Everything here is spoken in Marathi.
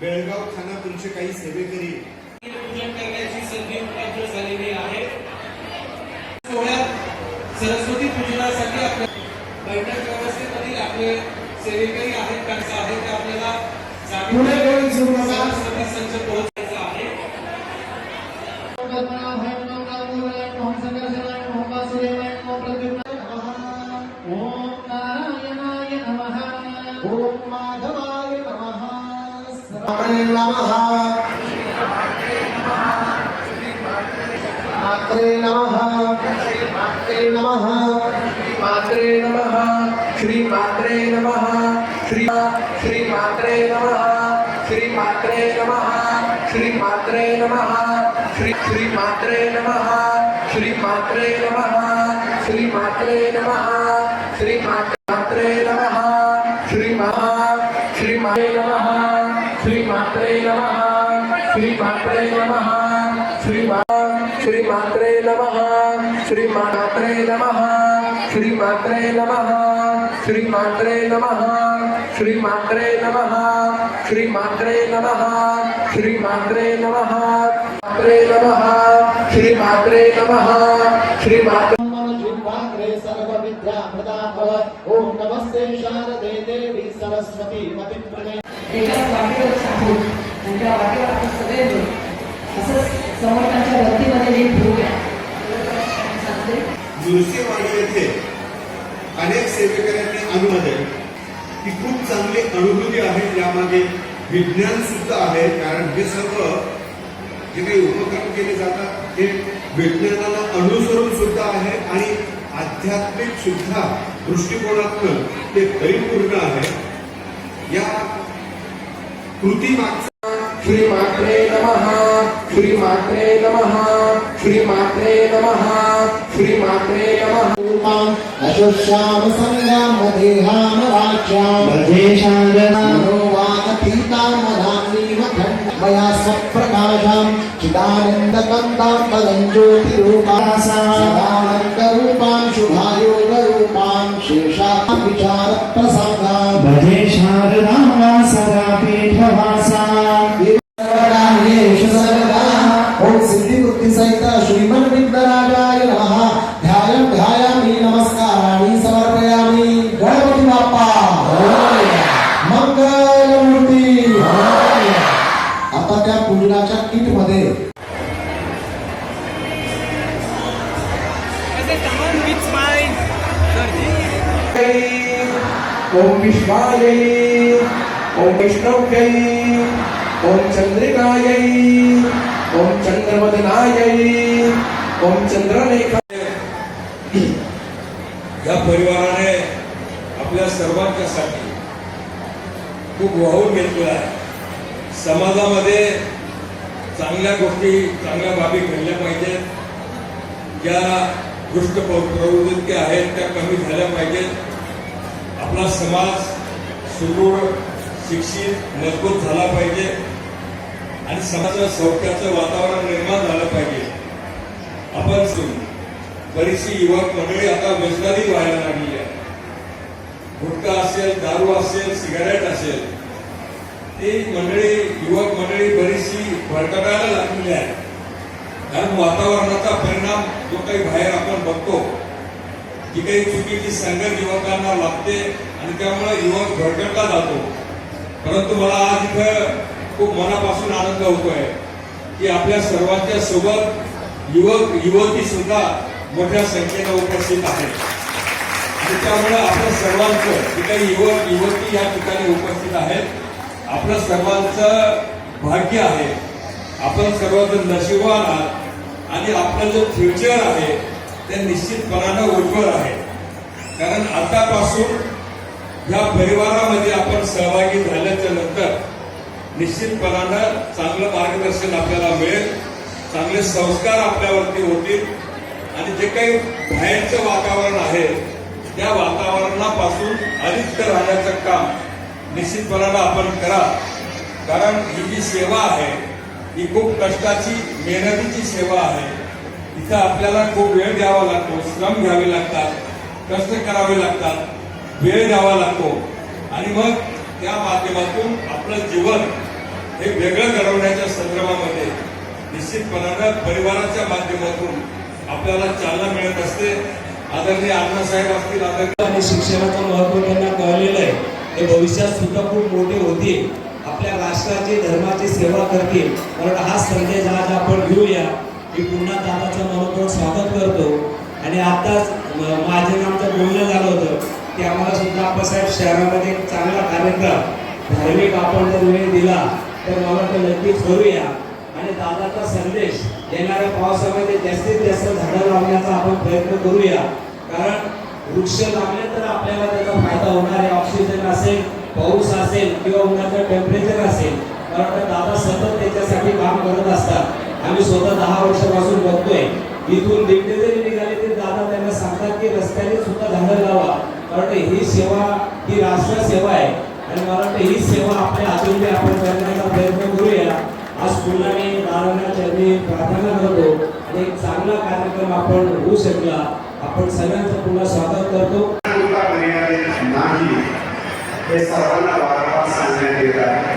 बेळगाव खानापूरचे काही सेवेकरी पूजन करण्याची संधी उपलब्ध झालेली आहे सोहळ्यात सरस्वती पूजनासाठी आपल्या बैठक व्यवस्थेमधील आपले सेवेकरी आहेत त्यांचं आहे ते आपल्याला. सरस्वती संच पोहोचायचा नमः मात्रे नमः मात्रे नमः मात्रे नमः श्री मात्रे नमः श्री श्री मात्रे नमः श्री मात्रे नमः श्री मात्रे नमः श्री श्री मात्रे नमः श्री मात्रे नमः श्री मात्रे नमः श्री मात्रे नमः श्री महा श्री मात्रे नमः मात्रे नमः श्री श्री मात्रे नमः श्री मात्रे नमः श्री मात्रे नमः श्री मात्रे नमः श्री मात्रे नमः श्री मात्रे नमः श्री मात्रे नमः मात्रे नमः श्री मात्रे नमः श्री मात्रे ओम नमस्ते शारदे देवी सरस्वती त्यांच्या वाटेवर आपण सगळे मिळू असंच समर्थांच्या वतीमध्ये मी ठेवूया सांगते नृसिंहवाडी येथे अनेक सेवेकऱ्यांनी अनुभवले की खूप चांगली अनुभूती आहे. यामागे विज्ञान सुद्धा आहे. कारण हे सर्व जे काही उपक्रम केले जातात हे विज्ञानाला अनुसरून सुद्धा आहे आणि आध्यात्मिक सुद्धा दृष्टिकोनातून ते परिपूर्ण आहे. या कृती मागचा श्री मात्रे नमः श्री मात्रे नमः श्री मात्रे नमः श्री मात्रे नमः। अशुष्याम संगाम देहाम वाच्याम मनोवानतीतां मनान्नीव खण्ड मया स्वप्रकाशाम् चिदानन्दकन्दां पदं ज्योतिरूपासादानन्दरूपां शुभायोगरूपां शेषा विचारप्रसङ्गाम् भजे शारदाम्बा सदा पीठवासा आता किटमध्ये. ओम विश्वायै ओम विष्णव्यै ओम चंद्रिकायै ओम चंद्रवदनायै ओम चंद्रलेखा या परिवाराने आपल्या सर्वांच्यासाठी खूप वाहून घेतलेला आहे. समाजामध्ये चांगल्या गोष्टी चांगल्या बाबी घडल्या पाहिजेत. ज्या दुष्ट प्रवृत्ती आहेत त्या कमी झाल्या पाहिजेत. आपला समाज सुदृढ शिक्षित मजबूत झाला पाहिजे. आणि समाजात सौख्याचं वातावरण निर्माण झालं पाहिजे. आपण सु- बरीचशी युवक मंडळी आता व्यसनाधीन व्हायला लागली आहे गुटखा असेल दारू असेल सिगारेट असेल ती मंडळी युवक मंडळी बरीचशी भडकटायला लागलेली आहे कारण वातावरणाचा परिणाम जो काही बाहेर आपण बघतो ती काही चुकीची संगत युवकांना लागते आणि त्यामुळे युवक भरकटला जातो. परंतु मला आज इथं खूप मनापासून आनंद होतोय की आपल्या सर्वांच्या सोबत युवक युवती सुद्धा मोठ्या संख्येनं उपस्थित आहेत. आणि त्यामुळे आपल्या सर्वांचं जे काही युवक युवती या ठिकाणी उपस्थित आहेत आपलं सर्वांचं भाग्य आहे. आपण सर्वांचं नशिबान आहात. आणि आपलं जो फ्युचर आहे ते निश्चितपणानं उज्ज्वल आहे. कारण आतापासून या परिवारामध्ये आपण सहभागी झाल्याच्यानंतर निश्चितपणानं चांगलं मार्गदर्शन आपल्याला मिळेल. चांगले संस्कार आपल्यावरती होतील. आणि जे काही बाहेरचं वातावरण आहे त्या वातावरणापासून अलिप्त राहण्याचं काम निश्चितपणानं आपण करा. कारण ही जी सेवा आहे ही खूप कष्टाची मेहनतीची सेवा आहे. इथं आपल्याला खूप वेळ द्यावा लागतो श्रम घ्यावे लागतात कष्ट करावे लागतात वेळ द्यावा लागतो. आणि मग त्या माध्यमातून आपलं जीवन हे वेगळं घडवण्याच्या संदर्भामध्ये निश्चितपणानं परिवाराच्या माध्यमातून आपल्याला चालना मिळत असते. आदरणीय अण्णासाहेब असतील आदरणीय आणि शिक्षणाचं महत्त्व त्यांना कळलेलं आहे. हे भविष्यात सुद्धा खूप मोठे होतील. आपल्या राष्ट्राची धर्माची सेवा करतील. कारण हा संदेश आज आपण घेऊया. मी पुन्हा दादाचं मनोपूर्ण स्वागत करतो. आणि आताच म- माझे आमचं बोलणं झालं होतं. की आम्हाला सुद्धा आप्पासाहेब शहरामध्ये एक चांगला कार्यक्रम धार्मिक आपण जर वेळ दिला. तर मला वाटतं नक्कीच करूया. आणि दादाचा संदेश येणाऱ्या पावसामध्ये जास्तीत जास्त झाडं लावण्याचा आपण प्रयत्न करूया. कारण वृक्ष लावले तर आपल्याला त्याचा फायदा होणार आहे. असेल पाऊस असेल किंवा उन्हाचं टेम्परेचर असेल मला वाटतं दादा सतत त्याच्यासाठी काम करत असतात. आम्ही स्वतः दहा वर्षापासून बघतोय. इथून दिंडे जरी निघाले तरी दादा त्यांना सांगतात की रस्त्याने सुद्धा झाडं लावा. कारण ही सेवा ही राष्ट्र सेवा आहे. आणि मला वाटतं ही सेवा आपल्या हातून आपण करण्याचा प्रयत्न करूया. आज पुन्हा मी दादांना त्यांनी प्रार्थना करतो. आणि एक चांगला कार्यक्रम आपण होऊ शकला. आपण सगळ्यांचं पुन्हा स्वागत करतो. हे सर्वांना वारंवार सांगण्यात येत आहे